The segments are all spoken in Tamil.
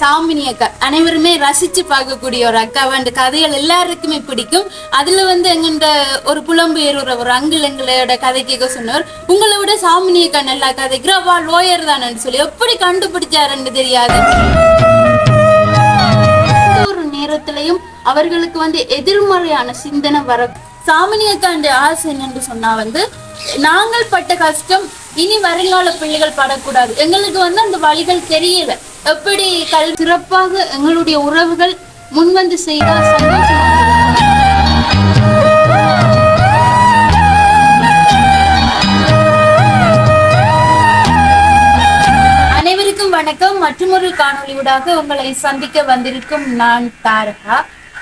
சாமினி அக்கா. அனைவருமே ரசிச்சு பார்க்கக்கூடிய ஒரு அக்கா அந்த கதைகள் எல்லாருக்குமே பிடிக்கும். அதுல வந்து எங்கண்ட ஒரு புலம்பெயர் ஒரு ஒரு அங்கிள் எங்களோட கதை கேட்க சொன்னார் உங்களை விட சாமினி அக்கா நல்லா கதைக்கிற. அவா லோயர் தானேன்னு சொல்லி எப்படி கண்டுபிடிச்சாருன்னு தெரியாது. ஒரு நேரத்திலையும் அவர்களுக்கு வந்து எதிர்மறையான சிந்தனை வர சாமினி அக்காண்ட ஆசை என்று சொன்னா வந்து நாங்கள் பட்ட கஷ்டம் இனி வருங்கால பிள்ளைகள் படக்கூடாது. எங்களுக்கு வந்து அந்த வழிகள் தெரியல. எப்படி கல் சிறப்பாக எங்களுடைய உறவுகள் முன்வந்து செய்தால் சந்தோஷம் அனைவருக்கும் வணக்கம். மற்றொரு காணொளியூடாக உங்களை சந்திக்க வந்திருக்கும் நான் தாரகா.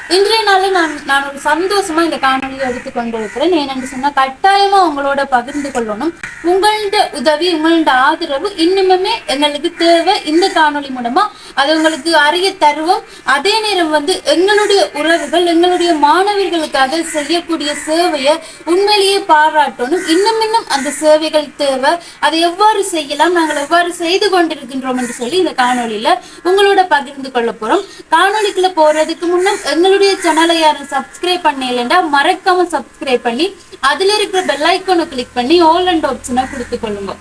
இன்றைய நாளில் நான் நான் ஒரு சந்தோஷமா இந்த காணொலியை எடுத்துக் கொண்டிருக்கிறேன். ஏனென்று சொன்னால் கட்டாயமா உங்களோட பகிர்ந்து கொள்ளணும். உங்களோட உதவி உங்களோட ஆதரவு இன்னுமே எங்களுக்கு தேவை இந்த காணொலி மூலமா. அது உங்களுக்கு அறிய தருவோம். அதே நேரம் வந்து எங்களுடைய உறவுகள் எங்களுடைய மாணவர்களுக்காக செய்யக்கூடிய சேவையை உண்மையிலேயே பாராட்டணும். இன்னும் இன்னும் அந்த சேவைகள் தேவை. அதை எவ்வாறு செய்யலாம் நாங்கள் எவ்வாறு செய்து கொண்டிருக்கின்றோம் என்று சொல்லி இந்த காணொலியில உங்களோட பகிர்ந்து கொள்ள போறோம். காணொலிக்குள்ள போறதுக்கு முன்னும் எங்களுடைய சேனலை யாரும் சப்ஸ்கிரைப் பண்ணலைன்னா மறக்காம சப்ஸ்கிரைப் பண்ணி அதுல இருக்கிற பெல் ஐக்கோனை கிளிக் பண்ணி ஆல் அண்ட் ஆப்ஷனை கொடுத்து கொள்ளுங்க.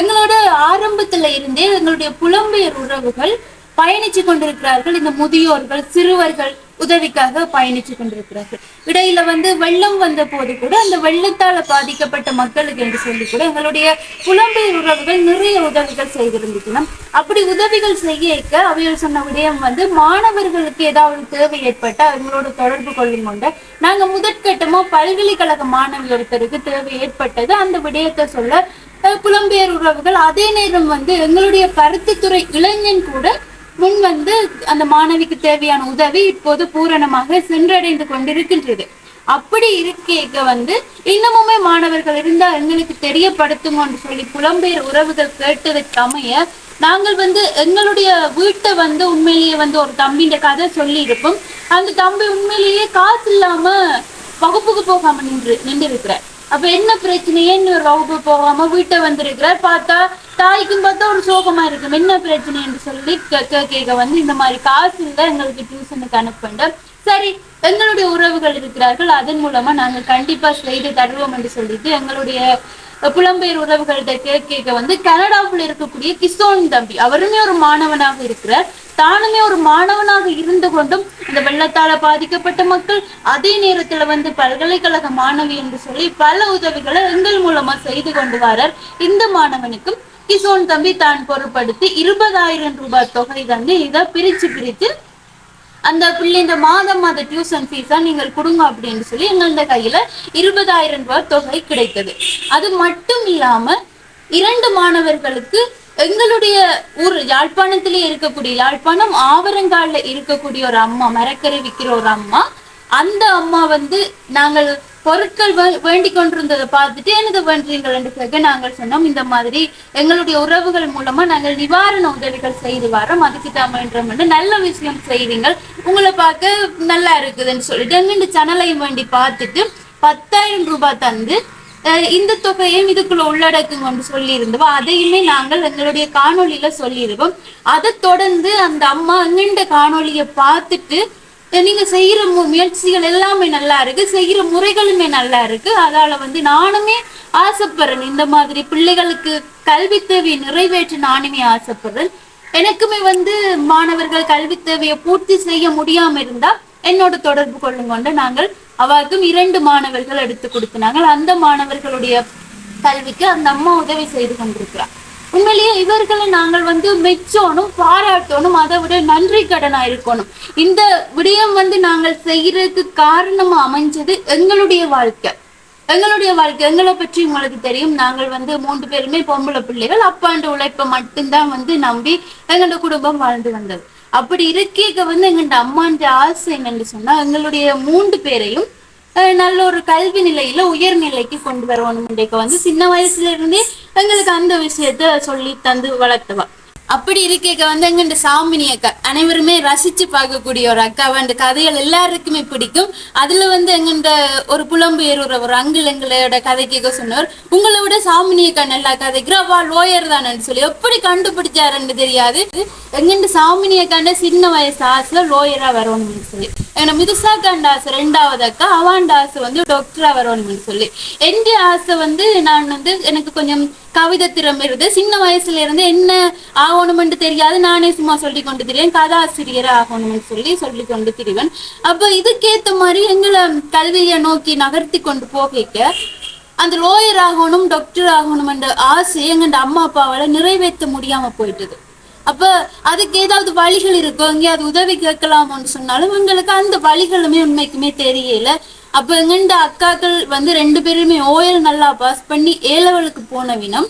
எங்களோட ஆரம்பத்துல இருந்தே எங்களுடைய புலம்பெயர் உறவுகள் பயணிச்சு கொண்டிருக்கிறார்கள். இந்த முதியோர்கள் சிறுவர்கள் உதவிக்காக பயணிச்சு கொண்டிருக்கிறார்கள். இடையில வந்து வெள்ளம் வந்த போது கூட அந்த வெள்ளத்தால பாதிக்கப்பட்ட மக்களுக்கு என்று சொல்லி கூட எங்களுடைய புலம்பெயர் உறவுகள் நிறைய உதவிகள் செய்திருந்தன அப்படி உதவிகள் செய்ய அவையில் சொன்ன விடயம் வந்து மாணவர்களுக்கு ஏதாவது தேவை ஏற்பட்டால் அவங்களோட தொடர்பு கொள்ளும் கொண்ட நாங்க முதற்கட்டமா பல்கலைக்கழக மாணவி ஒருத்தருக்கு தேவை ஏற்பட்டது. அந்த விடயத்தை சொல்ல புலம்பெயர் உறவுகள் அதே நேரம் வந்து எங்களுடைய பருத்தித்துறை இளைஞன் கூட முன் வந்து அந்த மாணவிக்கு தேவையான உதவி இப்போது பூரணமாக சென்றடைந்து கொண்டிருக்கின்றது. அப்படி இருக்க வந்து இன்னமுமே மாணவர்கள் இருந்தால் எங்களுக்கு தெரியப்படுத்துங்கன்னு சொல்லி புலம்பெயர் உறவுகள் கேட்டதுக்கு அமைய நாங்கள் வந்து எங்களுடைய வீட்டை வந்து உண்மையிலேயே வந்து ஒரு தம்பின்ற கதை சொல்லி இருப்போம் அந்த தம்பி உண்மையிலேயே காசு இல்லாம வகுப்புக்கு போகாம நின்று நின்று இருக்கிறார் அப்ப என்ன பிரச்சனை? ஏன்னு ஒரு வகுப்பு போகாம வீட்டை வந்திருக்கிறார்? பார்த்தா தாய்க்கும் பார்த்தா ஒரு சோகமா இருக்கும். என்ன பிரச்சனை என்று சொல்லி கேட்க கேட்க வந்து இந்த மாதிரி காசு இல்லை எங்களுக்கு டியூஷனுக்கு அனுப்பண்ட. சரி எங்களுடைய உறவுகள் இருக்கிறார்கள். அதன் மூலமா நாங்க கண்டிப்பா செய்து தருவோம் என்று சொல்லிட்டு எங்களுடைய புலம்பெயர் உறவுகள்கிட்ட கேட்க கேட்க வந்து கனடாவில் இருக்கக்கூடிய கிசோன் தம்பி. அவருமே ஒரு மாணவனாக இருக்கிறார். தானுமே ஒரு மாணவனாக இருந்து கொண்டும் இந்த வெள்ளத்தால பாதிக்கப்பட்ட மக்கள் அதே நேரத்துல வந்து பல்கலைக்கழக மாணவி என்று சொல்லி பல உதவிகளை எங்கள் மூலமா செய்து கொண்டு வரார். இந்த மாணவனுக்கும் கிசோன் தம்பி தான் பொருட்படுத்தி இருபதாயிரம் ரூபாய் தொகை தந்து இதை பிரிச்சு பிரித்து அந்த பிள்ளை இந்த மாதம் மாத டியூஷன் ஃபீஸா நீங்கள் கொடுங்க அப்படின்னு சொல்லி எங்களோட கையில இருபதாயிரம் ரூபாய் தொகை கிடைத்தது. அது மட்டும் இல்லாம இரண்டு மாணவர்களுக்கு எங்களுடைய ஊர் யாழ்ப்பாணத்திலே இருக்கக்கூடிய யாழ்ப்பாணம் ஆவரங்கால்ல இருக்கக்கூடிய ஒரு அம்மா மரக்கரை விற்கிற ஒரு அம்மா அந்த அம்மா வந்து நாங்கள் பொருட்கள் வே- வேண்டிக் கொண்டிருந்ததை பார்த்துட்டு என்னது பண்றீங்கள் என்று கேட்க நாங்கள் சொன்னோம். இந்த மாதிரி எங்களுடைய உறவுகள் மூலமா நாங்கள் நிவாரண உதவிகள் செய்து வரோம் அதுக்கு தாமன்றோம் நல்ல விஷயம் செய்வீங்கள். உங்களை பார்க்க நல்லா இருக்குதுன்னு சொல்லிட்டு எங்க சேனலையும் வேண்டி பார்த்துட்டு பத்தாயிரம் ரூபாய் தந்து இந்த தொகையும் இதுக்குள்ள உள்ளடக்குங்கன்னு சொல்லி சொல்லியிருந்தவோ அதையுமே நாங்கள் எங்களுடைய காணொலியில சொல்லியிருக்கோம் அதை தொடர்ந்து அந்த அம்மா எங்கண்ட காணொளியை பார்த்துட்டு நீங்க செய்யற மு- முயற்சிகள் எல்லாமே நல்லா இருக்கு. செய்யற முறைகளுமே நல்லா இருக்கு. அதால வந்து நானுமே ஆசைப்படுறேன். இந்த மாதிரி பிள்ளைகளுக்கு கல்வி தேவையை நிறைவேற்ற நானுமே ஆசைப்படுறேன். எனக்குமே வந்து மாணவர்கள் கல்வி தேவையை பூர்த்தி செய்ய முடியாம இருந்தா என்னோட தொடர்பு கொள்ளுங்கொண்டு நாங்கள் அவருக்கும் இரண்டு மாணவர்கள் எடுத்து கொடுத்தினாங்க அந்த மாணவர்களுடைய கல்விக்கு அந்த அம்மா உதவி செய்து கொண்டிருக்கிறார். உண்மையிலேயே இவர்களை நாங்கள் வந்து மெச்சோனும் பாராட்டணும் அதை விட நன்றி கடனா இருக்கணும். இந்த விடயம் வந்து நாங்கள் செய்யறதுக்கு காரணமா அமைஞ்சது எங்களுடைய வாழ்க்கை. எங்களுடைய வாழ்க்கை எங்களை பற்றி உங்களுக்கு தெரியும். நாங்கள் வந்து மூன்று பேருமே பொம்பளை பிள்ளைகள். அப்பாண்ட உழைப்பை மட்டும்தான் வந்து நம்பி எங்களோட குடும்பம் வாழ்ந்து வந்தது. அப்படி இருக்கீங்க வந்து எங்கள்ட அம்மான்ற ஆசை என்னன்னு சொன்னா எங்களுடைய மூன்று பேரையும் நல்ல ஒரு கல்வி நிலையில உயர்நிலைக்கு கொண்டு வரணும். இன்றைக்கு வந்து சின்ன வயசுல இருந்தே எங்களுக்கு அந்த விஷயத்த சொல்லி தந்து வளர்த்தவா. அப்படி இருக்க வந்து எங்க சாமினி அக்கா அனைவருமே ரசிச்சு பார்க்கக்கூடிய ஒரு அக்கா. அந்த கதைகள் எல்லாருக்குமே பிடிக்கும். அதுல வந்து எங்கண்ட ஒரு புலம்பெயர் ஒரு ஒரு அங்கிள் எங்களோட கதை கேட்க சொன்னார் உங்களை விட சாமினி அக்கா நல்லா கதைக்கிறா. அவா லோயர் தானு சொல்லி எப்படி கண்டுபிடிச்சாருன்னு தெரியாது. எங்கண்ட சாமினி அக்காண்ட சின்ன வயசு ஆசை லோயரா வரணும்னு சொல்லி. எனக்கு மிதுசா காண்ட ஆசை ரெண்டாவது அக்கா. அவாண்ட ஆசை வந்து டாக்டரா வரணும்னு சொல்லி. எந்த ஆசை வந்து நான் வந்து எனக்கு கொஞ்சம் கவிதை திறமை இருந்து சின்ன வயசுல இருந்து என்ன ஆகணும்னு தெரியாது. நானே சும்மா சொல்லி கொண்டு திரியேன் கதாசிரியர் ஆகணும்னு சொல்லி சொல்லி கொண்டு திரிவேன் அப்ப இதுக்கேத்த மாதிரி எங்களை கல்வியை நோக்கி நகர்த்தி கொண்டு போகிக்க அந்த லோயர் ஆகணும் டாக்டர் ஆகணும் என்ற ஆசை எங்க அம்மா அப்பாவால நிறைவேற்ற முடியாம போயிட்டது. அப்ப அதுக்கு ஏதாவது வழிகள் இருக்கும் எங்கேயாவது உதவி கேட்கலாமான்னு சொன்னாலும் எங்களுக்கு அந்த வழிகளுமே உண்மைக்குமே தெரியல அப்ப எங்கண்ட அக்காக்கள் வந்து ரெண்டு பேருமே ஓயல் நல்லா பாஸ் பண்ணி ஏ லெவலுக்கு போன வினம்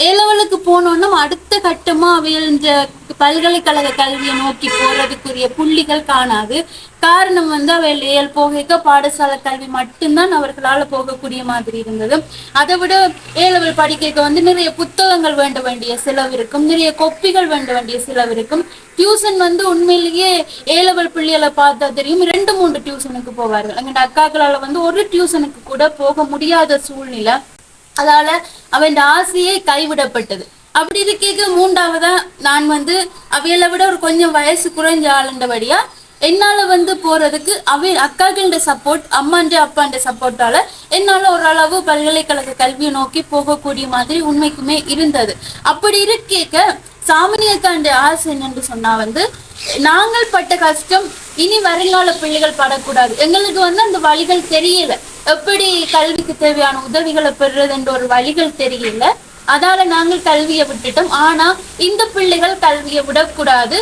ஏ லெவலுக்கு போனோன்னா அடுத்த கட்டமா அவைகள் இந்த பல்கலைக்கழக கல்வியை நோக்கி போறதுக்குரிய புள்ளிகள் காணாது. காரணம் வந்து அவள் ஏல் போக பாடசாலை கல்வி மட்டும்தான் அவர்களால் போகக்கூடிய மாதிரி இருந்தது. அதை விட ஏ படிக்கைக்கு படிக்க வந்து நிறைய புத்தகங்கள் வேண்ட வேண்டிய செலவு இருக்கும். நிறைய கொப்பிகள் வேண்ட வேண்டிய செலவு இருக்கும். டியூஷன் வந்து உண்மையிலேயே ஏலவல் பிள்ளைகளை பார்த்தா தெரியும். ரெண்டு மூன்று டியூஷனுக்கு போவார்கள். எங்க அக்காக்களால் வந்து ஒரு டியூஷனுக்கு கூட போக முடியாத சூழ்நிலை. அதால அவன் ஆசையே கைவிடப்பட்டது. அப்படி இருக்க மூன்றாவதா நான் வந்து அவைகளை விட ஒரு கொஞ்சம் வயசு குறைஞ்ச ஆளுண்டபடியா என்னால வந்து போறதுக்கு அவை அக்காக்களோட சப்போர்ட் அம்மாண்ட அப்பாண்ட சப்போர்ட்டால என்னால ஓரளவு பல்கலைக்கழக கல்வியை நோக்கி போகக்கூடிய மாதிரி உண்மைக்குமே இருந்தது. அப்படி இருக்க சாமானியக்காண்ட ஆசை என்னென்று சொன்னா வந்து நாங்கள் பட்ட கஷ்டம் இனி வருங்கால பிள்ளைகள் படக்கூடாது. எங்களுக்கு வந்து அந்த வழிகள் தெரியல. எப்படி கல்விக்கு தேவையான உதவிகளை பெறுறது என்ற ஒரு வழிகள் தெரியல. அதால நாங்கள் கல்வியை விட்டுட்டோம். ஆனா இந்த பிள்ளைகள் கல்வியை விடக்கூடாது.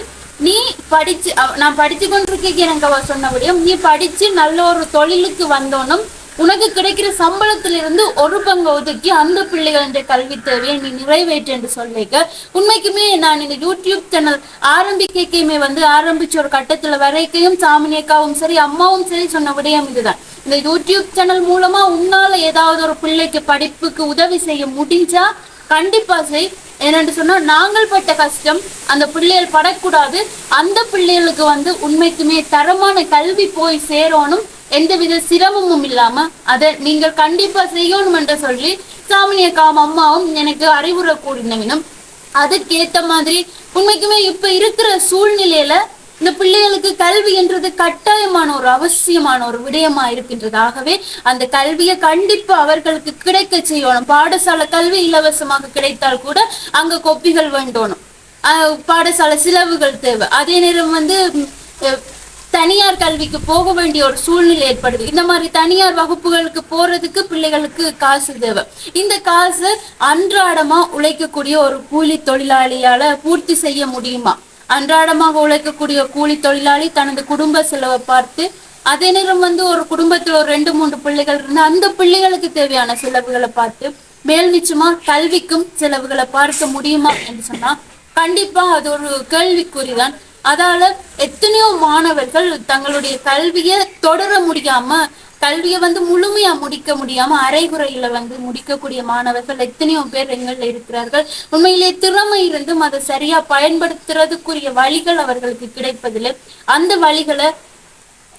நீ படிச்சு நான் படிச்சு கொண்டிருக்கேன் எனக்கு அவ சொன்னபடியும். நீ படிச்சு நல்ல ஒரு தொழிலுக்கு வந்தோனும் உனக்கு கிடைக்கிற சம்பளத்திலிருந்து ஒரு பங்கு ஒதுக்கி அந்த பிள்ளைகளின் கல்வி தேவையை நீ நிறைவேற்று என்று சொல்லிக்க. உண்மைக்குமே நான் இந்த யூடியூப் சேனல் ஆரம்பிக்கைக்குமே வந்து ஆரம்பிச்ச ஒரு கட்டத்துல வரைக்கையும் சாமினியக்காவும் சரி அம்மாவும் சரி சொன்ன விடயம் இதுதான். இந்த யூடியூப் சேனல் மூலமா உன்னால ஏதாவது ஒரு பிள்ளைக்கு படிப்புக்கு உதவி செய்ய முடிஞ்சா கண்டிப்பா செய். என்னென்று சொன்னா நாங்கள் பட்ட கஷ்டம் அந்த பிள்ளைகள் படக்கூடாது. அந்த பிள்ளைகளுக்கு வந்து உண்மைக்குமே தரமான கல்வி போய் சேரணும். எந்தவித சிரமமும் இல்லாம அதை நீங்கள் கண்டிப்பா செய்யணும் என்று சொல்லி சாமினியக்காம் அம்மாவும் எனக்கு அறிவுரை கூடினவினும் அதுக்கேத்த மாதிரி உண்மைக்குமே இப்ப இருக்கிற சூழ்நிலையில இந்த பிள்ளைகளுக்கு கல்வி என்றது கட்டாயமான ஒரு அவசியமான ஒரு விடயமா இருக்கின்றதாகவே அந்த கல்வியை கண்டிப்பா அவர்களுக்கு கிடைக்க செய்யணும். பாடசாலை கல்வி இலவசமாக கிடைத்தால் கூட அங்க கொப்பிகள் வேண்டணும். ஆஹ் பாடசாலை செலவுகள் தேவை. அதே நேரம் வந்து தனியார் கல்விக்கு போக வேண்டிய ஒரு சூழ்நிலை ஏற்படுது. இந்த மாதிரி தனியார் வகுப்புகளுக்கு போறதுக்கு பிள்ளைகளுக்கு காசு தேவை. இந்த காசு அன்றாடமா உழைக்கக்கூடிய ஒரு கூலி தொழிலாளியால பூர்த்தி செய்ய முடியுமா? அன்றாடமாக உழைக்கக்கூடிய கூலி தொழிலாளி தனது குடும்ப செலவை பார்த்து அதே நேரம் வந்து ஒரு குடும்பத்துல ஒரு ரெண்டு மூன்று பிள்ளைகள் இருந்தா அந்த பிள்ளைகளுக்கு தேவையான செலவுகளை பார்த்து மேல் நிச்சயமா கல்விக்கும் செலவுகளை பார்க்க முடியுமா என்று சொன்னா கண்டிப்பா அது ஒரு கேள்விக்குறிதான். அதால எத்தனையோ மாணவர்கள் தங்களுடைய கல்வியை தொடர முடியாம கல்வியை வந்து முழுமையா முடிக்க முடியாம அரைகுறையில வந்து முடிக்கக்கூடிய மாணவர்கள் எத்தனையோ பேர் எங்கள்ல இருக்கிறார்கள். உண்மையிலே திறமை இருந்தும் அதை சரியா பயன்படுத்துறதுக்குரிய வழிகள் அவர்களுக்கு கிடைப்பதில்லை. அந்த வழிகளை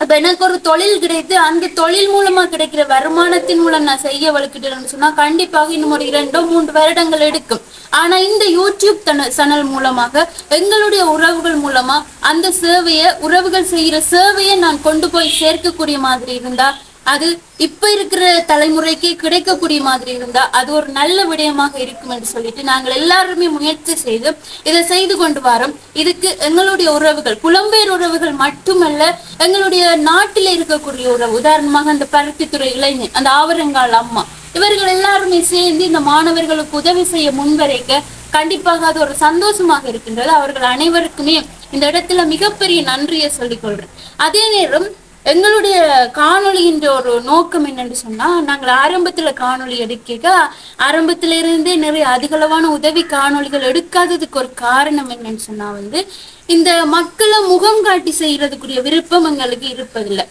அப்ப எனக்கு ஒரு தொழில் கிடைத்து அந்த தொழில் மூலமா கிடைக்கிற வருமானத்தின் மூலம் நான் செய்ய வலுக்கிட்டேன்னு சொன்னா கண்டிப்பாக இன்னும் ஒரு இரண்டோ மூன்று வருடங்கள் எடுக்கும். ஆனா இந்த யூடியூப் தன சேனல் மூலமாக எங்களுடைய உறவுகள் மூலமா அந்த சேவையை உறவுகள் செய்யற சேவையை நான் கொண்டு போய் சேர்க்கக்கூடிய மாதிரி இருந்தா அது இப்ப இருக்கிற தலைமுறைக்கு கிடைக்கக்கூடிய மாதிரி இருந்தா அது ஒரு நல்ல விடயமாக இருக்கும் என்று சொல்லிட்டு நாங்கள் எல்லாருமே முயற்சி செய்து இதை செய்து கொண்டு வரோம். இதுக்கு எங்களுடைய உறவுகள் புலம்பெயர் உறவுகள் மட்டுமல்ல எங்களுடைய நாட்டில் இருக்கக்கூடிய உறவு உதாரணமாக அந்த பருத்தித்துறை இளைஞர் அந்த ஆவரங்கால் அம்மா இவர்கள் எல்லாருமே சேர்ந்து இந்த மாணவர்களுக்கு உதவி செய்ய முன்வரைக்க கண்டிப்பாக அது ஒரு சந்தோஷமாக இருக்கின்றது. அவர்கள் அனைவருக்குமே இந்த இடத்துல மிகப்பெரிய நன்றியை சொல்லிக் கொள்றேன். அதே நேரம் எங்களுடைய காணொளின்ற ஒரு நோக்கம் என்னன்னு சொன்னா நாங்கள் ஆரம்பத்துல காணொளி எடுக்க ஆரம்பத்துல இருந்தே நிறைய அதிகளவான உதவி காணொளிகள் எடுக்காததுக்கு ஒரு காரணம் என்னன்னு சொன்னா வந்து இந்த மக்களை முகம் காட்டி செய்யறதுக்குரிய விருப்பம் எங்களுக்கு இருப்பதில்லை.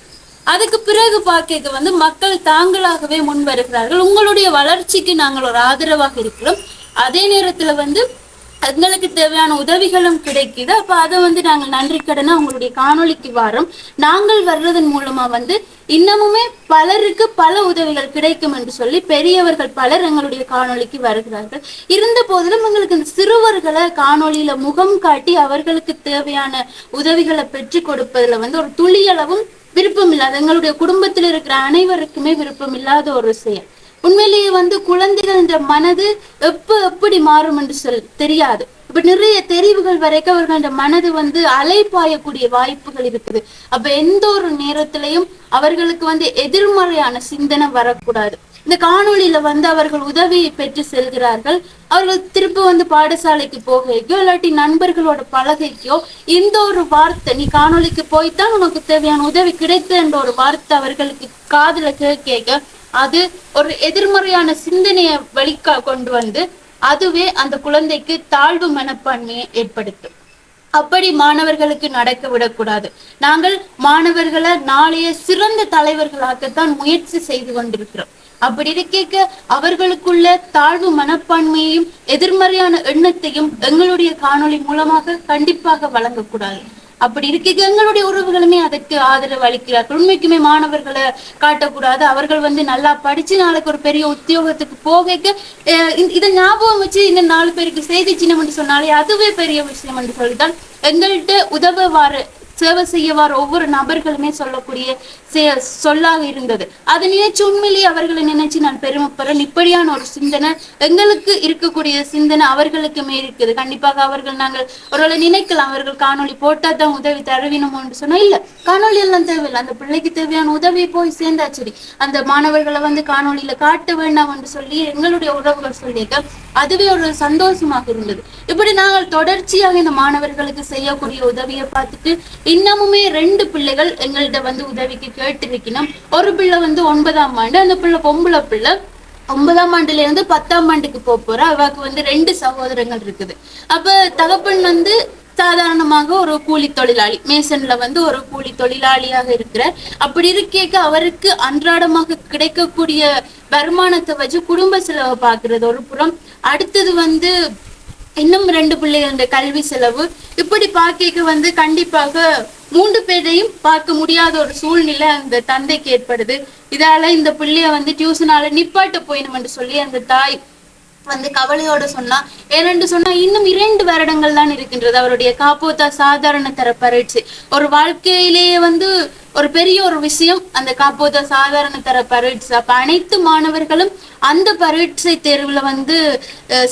அதுக்கு பிறகு பார்க்க வந்து மக்கள் தாங்களாகவே முன் வருகிறார்கள் உங்களுடைய வளர்ச்சிக்கு நாங்கள் ஒரு ஆதரவாக இருக்கிறோம். அதே நேரத்துல வந்து எங்களுக்கு தேவையான உதவிகளும் கிடைக்குது. அப்ப அதை வந்து நாங்கள் நன்றி கடனா உங்களுடைய காணொளிக்கு வரோம். நாங்கள் வர்றதன் மூலமா வந்து இன்னமுமே பலருக்கு பல உதவிகள் கிடைக்கும் என்று சொல்லி பெரியவர்கள் பலர் எங்களுடைய காணொளிக்கு வருகிறார்கள். இருந்த போதிலும் எங்களுக்கு இந்த சிறுவர்களை காணொலியில முகம் காட்டி அவர்களுக்கு தேவையான உதவிகளை பெற்று கொடுப்பதுல வந்து ஒரு துளியளவும் விருப்பம் இல்லாத எங்களுடைய குடும்பத்தில் இருக்கிற அனைவருக்குமே விருப்பம் இல்லாத ஒரு செயல். உண்மையிலேயே வந்து குழந்தைகள் என்ற மனது எப்ப எப்படி மாறும் என்று சொல் தெரியாது. இப்ப நிறைய தெரிவுகள் வரைக்கும் அவர்கள் மனது வந்து அலைப்பாயக்கூடிய வாய்ப்புகள் இருக்குது. அப்ப எந்த ஒரு நேரத்திலையும் அவர்களுக்கு வந்து எதிர்மறையான சிந்தனை வரக்கூடாது. இந்த காணொளியில வந்து அவர்கள் உதவியை பெற்று செல்கிறார்கள். அவர்கள் திரும்ப வந்து பாடசாலைக்கு போகைக்கோ இல்லாட்டி நண்பர்களோட பலகைக்கோ இந்த ஒரு வார்த்தை நீ காணொளிக்கு போய்த்தான் உனக்கு தேவையான உதவி கிடைத்த என்ற ஒரு வார்த்தை அவர்களுக்கு காதுல கேட்க அது ஒரு எதிர்மறையான சிந்தனையை வழிக்கா கொண்டு வந்து அதுவே அந்த குழந்தைக்கு தாழ்வு மனப்பான்மையை ஏற்படுத்தும். அப்படி மாணவர்களுக்கு நடக்க விடக்கூடாது. நாங்கள் மாணவர்களை நாளைய சிறந்த தலைவர்களாகத்தான் முயற்சி செய்து கொண்டிருக்கிறோம். அப்படி இருக்க அவர்களுக்குள்ள தாழ்வு மனப்பான்மையையும் எதிர்மறையான எண்ணத்தையும் எங்களுடைய காணொளி மூலமாக கண்டிப்பாக வழங்கக்கூடாது. அப்படி இருக்க எங்களுடைய உறவுகளுமே அதற்கு ஆதரவு அளிக்கிறார்கள். உண்மைக்குமே மாணவர்களை காட்டக்கூடாது. அவர்கள் வந்து நல்லா படிச்சு நாளைக்கு ஒரு பெரிய உத்தியோகத்துக்கு போக இதை ஞாபகம் வச்சு இன்னும் நாலு பேருக்கு செய்தி சின்னம் என்று சொன்னாலே அதுவே பெரிய விஷயம் என்று சொல்லிதான் எங்கள்கிட்ட உதவ சேவை செய்ய வர ஒவ்வொரு நபர்களுமே சொல்லக்கூடிய சொல்லாக இருந்தது. அதை நினைச்சு உண்மையிலேயே அவர்களை நினைச்சு நான் பெருமைப்படுறேன் இப்படியான ஒரு சிந்தனை எங்களுக்கு இருக்கக்கூடிய சிந்தனை அவர்களுக்குமே இருக்குது. கண்டிப்பாக அவர்கள் நாங்கள் ஒருவேளை நினைக்கலாம் அவர்கள் காணொலி போட்டா தான் உதவி தருவினோம் என்று சொன்னா இல்ல. காணொலி எல்லாம் தேவையில்லை. அந்த பிள்ளைக்கு தேவையான உதவியை போய் சேர்ந்தா சரி அந்த மாணவர்களை வந்து காணொலியில காட்ட வேண்டாம் என்று சொல்லி எங்களுடைய உறவுகள் சொல்லியிருக்க அதுவே ஒரு சந்தோஷமாக இருந்தது. இப்படி நாங்கள் தொடர்ச்சியாக இந்த மாணவர்களுக்கு செய்யக்கூடிய உதவியை பார்த்துட்டு இன்னமுமே ரெண்டு பிள்ளைகள் எங்கள்கிட்ட வந்து உதவிக்கு கேட்டிருக்கணும். ஒரு பிள்ளை வந்து ஒன்பதாம் ஆண்டு அந்த பிள்ளை பொம்பளை பிள்ளை. ஒன்பதாம் ஆண்டுல இருந்து பத்தாம் ஆண்டுக்கு போக போற. அவக்கு வந்து ரெண்டு சகோதரங்கள் இருக்குது. அப்ப தகப்பன் வந்து சாதாரணமாக ஒரு கூலி தொழிலாளி மேசன்ல வந்து ஒரு கூலி தொழிலாளியாக இருக்கிறார். அப்படி இருக்கேக்க அவருக்கு அன்றாடமாக கிடைக்கக்கூடிய வருமானத்தை வச்சு குடும்ப செலவை பாக்குறது ஒரு புறம். அடுத்தது வந்து இன்னும் ரெண்டு பிள்ளைகள் கல்வி செலவு. இப்படி பார்க்க வந்து கண்டிப்பாக மூன்று பேரையும் பார்க்க முடியாத ஒரு சூழ்நிலை அந்த தந்தைக்கு ஏற்படுது. இதால இந்த பிள்ளைய வந்து டியூஷனால நிப்பாட்ட போயிடும் என்று சொல்லி அந்த தாய் வந்து கவலையோட சொன்னா. ஏனென்று சொன்னா இன்னும் இரண்டு வருடங்கள் தான் இருக்கின்றது. அவருடைய காப்போத்தா சாதாரண தர பரீட்சை. ஒரு வாழ்க்கையிலேயே வந்து ஒரு பெரிய ஒரு விஷயம் அந்த காப்போத சாதாரண தர பரீட்சை. அப்ப அனைத்து மாணவர்களும் அந்த பரீட்சை தேர்வுல வந்து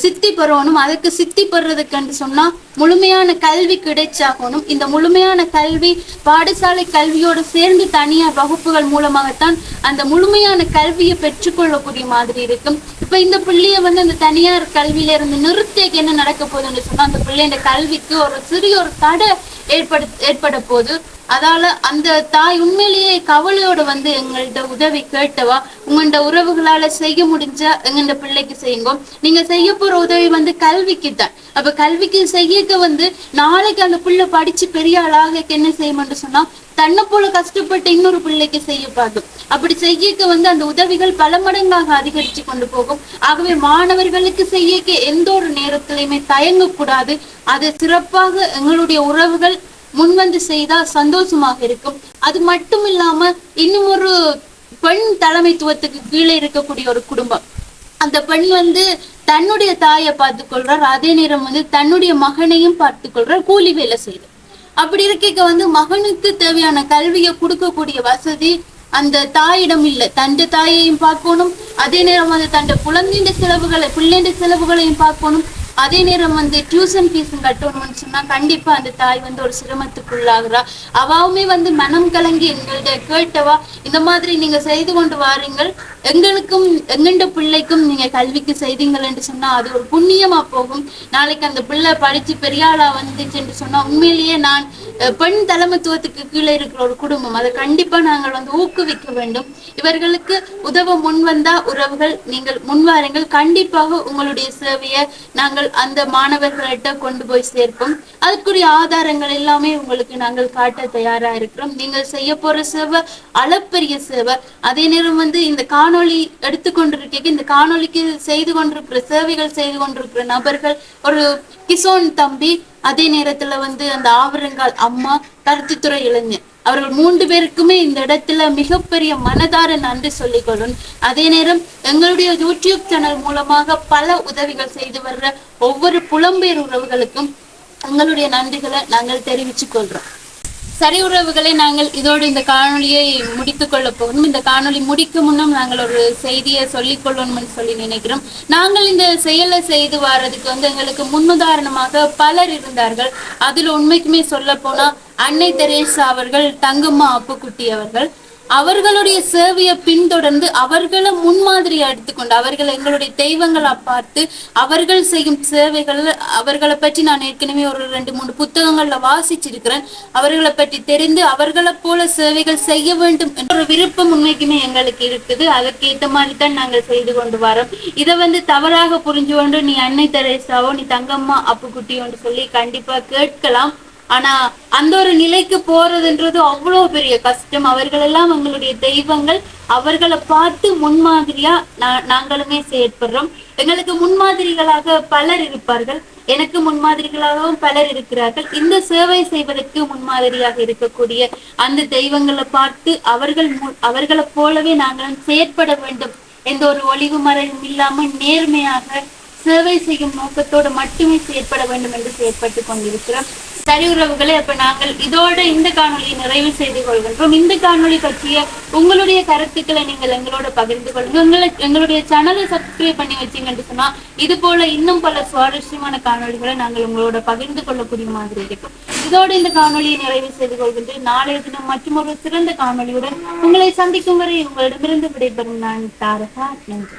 சித்தி பெறணும். அதுக்கு சித்தி பெறதுக்குன்னு சொன்னா முழுமையான கல்வி கிடைச்சாகணும். இந்த முழுமையான கல்வி பாடசாலை கல்வியோடு சேர்ந்து தனியார் வகுப்புகள் மூலமாகத்தான் அந்த முழுமையான கல்வியை பெற்றுக்கொள்ளக்கூடிய மாதிரி இருக்கும். இப்ப இந்த பிள்ளைய வந்து அந்த தனியார் கல்வியில இருந்து நிறுத்திக்கு என்ன நடக்க போகுதுன்னு சொன்னா அந்த பிள்ளைங்க கல்விக்கு ஒரு சிறிய ஒரு தடை ஏற்படு ஏற்பட போது அதால அந்த தாய் உண்மையிலேயே கவலையோட வந்து எங்கள்கிட்ட உதவி கேட்டவா உங்கள்ட உறவுகளால செய்ய முடிஞ்சா எங்கள்ட பிள்ளைக்கு செய்யுங்க. நீங்க செய்ய போற உதவி வந்து கல்விக்கு தான். அப்ப கல்விக்கு செய்யக்க வந்து நாளைக்கு அந்த பிள்ளை படிச்சு பெரிய ஆளாக என்ன செய்யணும்னு சொன்னா தன்னை போல கஷ்டப்பட்டு இன்னொரு பிள்ளைக்கு செய்ய பார்க்கும். அப்படி செய்யக்க வந்து அந்த உதவிகள் பல மடங்காக அதிகரிச்சு கொண்டு போகும். ஆகவே மாணவர்களுக்கு செய்யக்க எந்த ஒரு நேரத்திலையுமே தயங்கக்கூடாது. அது சிறப்பாக எங்களுடைய உறவுகள் முன்வந்து செய்தா சந்தோஷமாக இருக்கும். அது மட்டும் இல்லாம இன்னும் ஒரு பெண் தலைமைத்துவத்துக்கு கீழே இருக்கக்கூடிய ஒரு குடும்பம். அந்த பெண் வந்து தன்னுடைய தாயை பார்த்து கொள்றார். அதே நேரம் வந்து தன்னுடைய மகனையும் பார்த்து கொள்றார். கூலி வேலை செய்து. அப்படி இருக்க வந்து மகனுக்கு தேவையான கல்வியை கொடுக்கக்கூடிய வசதி அந்த தாயிடம் இல்லை. தந்த தாயையும் பார்க்கணும். அதே நேரம் வந்து தந்த குழந்தைண்ட செலவுகளை பிள்ளைண்ட செலவுகளையும் பார்க்கணும். அதே நேரம் வந்து டியூஷன் ஃபீஸ் கட்டணும்னு சொன்னா கண்டிப்பா அந்த தாய் வந்து ஒரு சிரமத்துக்குள்ளாகிறா. அவாவுமே வந்து மனம் கலங்கி எங்கள்கிட்ட கேட்டவா இந்த மாதிரி நீங்க செய்து கொண்டு வாருங்கள். எங்களுக்கும் எங்கண்ட பிள்ளைக்கும் நீங்க கல்விக்கு செய்தீங்கள் என்று சொன்னா அது ஒரு புண்ணியமா போகும். நாளைக்கு அந்த பிள்ளை படிச்சு பெரியாளா வந்துச்சு என்று சொன்னா உண்மையிலேயே நான் பெண் தலைமைத்துவத்துக்கு கீழே இருக்கிற ஒரு குடும்பம். அதை கண்டிப்பா நாங்கள் வந்து ஊக்குவிக்க வேண்டும். இவர்களுக்கு உதவ முன் வந்தா உறவுகள் நீங்கள் முன்வாருங்கள் கண்டிப்பாக உங்களுடைய சேவையை நாங்கள் நாங்கள் அந்த மாணவர்கள்ட்ட கொண்டு போய் சேர்ப்போம். அதுக்குரிய ஆதாரங்கள் எல்லாமே உங்களுக்கு நாங்கள் காட்ட தயாரா இருக்கிறோம். நீங்கள் செய்ய போற சேவை அளப்பரிய சேவை. அதே நேரம் வந்து இந்த காணொளி எடுத்துக்கொண்டிருக்க இந்த காணொளிக்கு செய்து கொண்டிருக்கிற சேவைகள் செய்து கொண்டிருக்கிற நபர்கள் ஒரு கிசோன் தம்பி அதே நேரத்துல வந்து அந்த ஆவரங்கால் அம்மா கருத்துத்துறை இளைஞர். அவர்கள் மூன்று பேருக்குமே இந்த இடத்துல மிகப்பெரிய மனதார நன்றி சொல்லிக்கொள்ளும். அதே நேரம் எங்களுடைய யூடியூப் சேனல் மூலமாக பல உதவிகள் செய்து வர்ற ஒவ்வொரு புலம்பெயர் உறவுகளுக்கும் எங்களுடைய நன்றிகளை நாங்கள் தெரிவித்துக் கொள்றோம். சரி உறவுகளை நாங்கள் இதோடு இந்த காணொளியை முடித்துக் கொள்ள போகணும் இந்த காணொளி முடிக்கும் முன்னும் நாங்கள் ஒரு செய்தியை சொல்லிக் கொள்ளணும்னு சொல்லி நினைக்கிறோம். நாங்கள் இந்த செயலை செய்து வர்றதுக்கு வந்து எங்களுக்கு முன்னுதாரணமாக பலர் இருந்தார்கள். அதில் உண்மைக்குமே சொல்ல போனா அன்னை தெரேசா அவர்கள் தங்கம்மா அப்புக்குட்டி அவர்கள் அவர்களுடைய சேவையை பின்தொடர்ந்து அவர்களை முன்மாதிரியா எடுத்துக்கொண்டு அவர்கள் எங்களுடைய தெய்வங்களா பார்த்து அவர்கள் செய்யும் சேவைகள் அவர்களை பற்றி நான் ஏற்கனவே ஒரு ரெண்டு மூணு புத்தகங்கள்ல வாசிச்சிருக்கிறேன். அவர்களை பற்றி தெரிந்து அவர்களை போல சேவைகள் செய்ய வேண்டும் என்ற ஒரு விருப்பம் உண்மைக்குமே எங்களுக்கு இருக்குது. அதற்கேற்ற மாதிரி தான் நாங்கள் செய்து கொண்டு வரோம். இதை வந்து தவறாக புரிஞ்சு கொண்டு நீ அன்னை தெரேசாவோ நீ தங்கம்மா அப்புக்குட்டியோன்னு சொல்லி கண்டிப்பா கேட்கலாம். ஆனா அந்த ஒரு நிலைக்கு போறதுன்றது அவ்வளவு பெரிய கஷ்டம். அவர்கள் எல்லாம் அவங்களுடைய தெய்வங்கள். அவர்களை பார்த்து முன்மாதிரியா நாங்களுமே செயற்படுறோம். எங்களுக்கு முன்மாதிரிகளாக பலர் இருப்பார்கள். எனக்கு முன்மாதிரிகளாகவும் பலர் இருக்கிறார்கள். இந்த சேவை செய்வதற்கு முன்மாதிரியாக இருக்கக்கூடிய அந்த தெய்வங்களை பார்த்து அவர்கள் மு- போலவே நாங்களும் செயற்பட வேண்டும். எந்த ஒரு ஒளிவு மறைவும் இல்லாமல் நேர்மையாக சேவை செய்யும் நோக்கத்தோடு மட்டுமே செயற்பட வேண்டும் என்று செயற்பட்டு கொண்டிருக்கிறோம். சரி உறவுகளே அப்ப நாங்கள் இதோட இந்த காணொலியை நிறைவு செய்து கொள்கின்றோம். இந்த காணொளி பற்றிய உங்களுடைய கருத்துக்களை நீங்கள் எங்களோட பகிர்ந்து கொள்ளுங்க எங்களை எங்களுடைய சேனலை சப்ஸ்கிரைப் பண்ணி வச்சீங்கன்னு சொன்னா இது போல இன்னும் பல சுவாரஸ்யமான காணொளிகளை நாங்கள் உங்களோட பகிர்ந்து கொள்ளக்கூடிய மாதிரி இருக்கும். இதோட இந்த காணொளியை நிறைவு செய்து கொள்கின்றேன். நாளைய தினம் மற்றும் ஒரு சிறந்த காணொளியுடன் உங்களை சந்திக்கும் வரை உங்களிடமிருந்து விடைபெறும் நான் தாரகா. நன்றி.